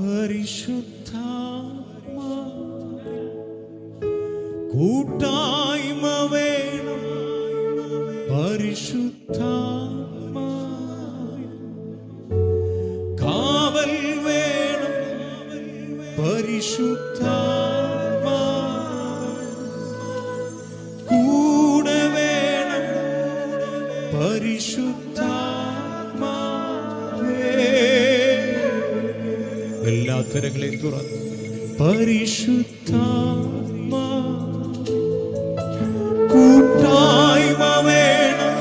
പരിശുദ്ധാത്മാ കൂട്ടായ്മ വേണം. പരിശുദ്ധാത്മാ കാവൽ വേണം. പരിശുദ്ധാത്മാ കൂടെ വേണം. പരിശുദ്ധാത്മാവേ തരങ്ങളെയും തുറന്ന്. പരിശുദ്ധാത്മാ കൂട്ടായ്മ വേണം.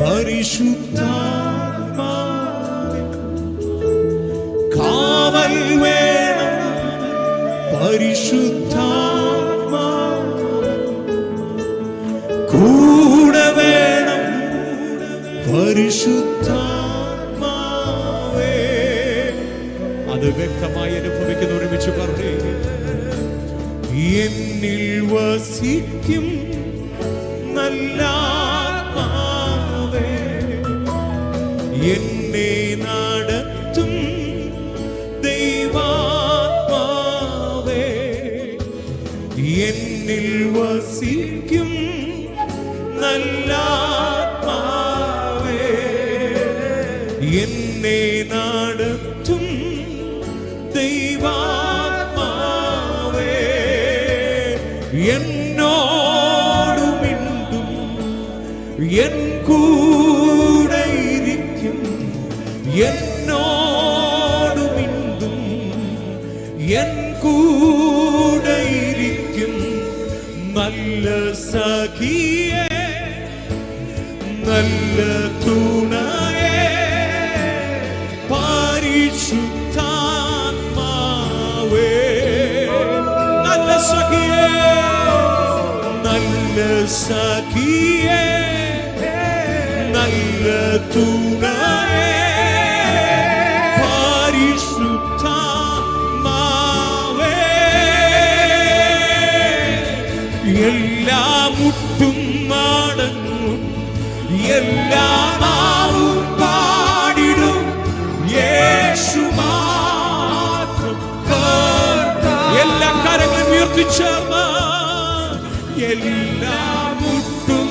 പരിശുദ്ധാത്മാ കാവൽ വേണം. പരിശുദ്ധാത്മാ കൂടെ വേണം. പരിശുദ്ധാത്മാവേ അത് വ്യക്തമായി അനുഭവിക്കുന്ന ഒരുമിച്ച് പറഞ്ഞേ. എന്നിൽ വസിക്കും നല്ല എന്നെ നടത്തും ദൈവാത്മാവേ. എന്നിൽ വസിക്കും നല്ല എന്നെ നടത്തും ദൈവാത്മാവേ എന്നോട് മിണ്ടും എൻ കൂടെ ഇരിക്കും എന്നോട് മിണ്ടും എൻ കൂടെ ഇരിക്കും. നല്ല സഖിയേ നല്ല തുണയേ നല്ല സഖിയേ നല്ല തുണയേ പരിശുദ്ധാത്മാവേ എല്ലാ മുട്ടും മടങ്ങും എല്ലാ നാവും പാടിടും യേശു മാത്രം കർത്താവ്. എല്ലാ കരങ്ങളും ഉയർത്തിച്ചേർന്ന് എല്ലാമുട്ടും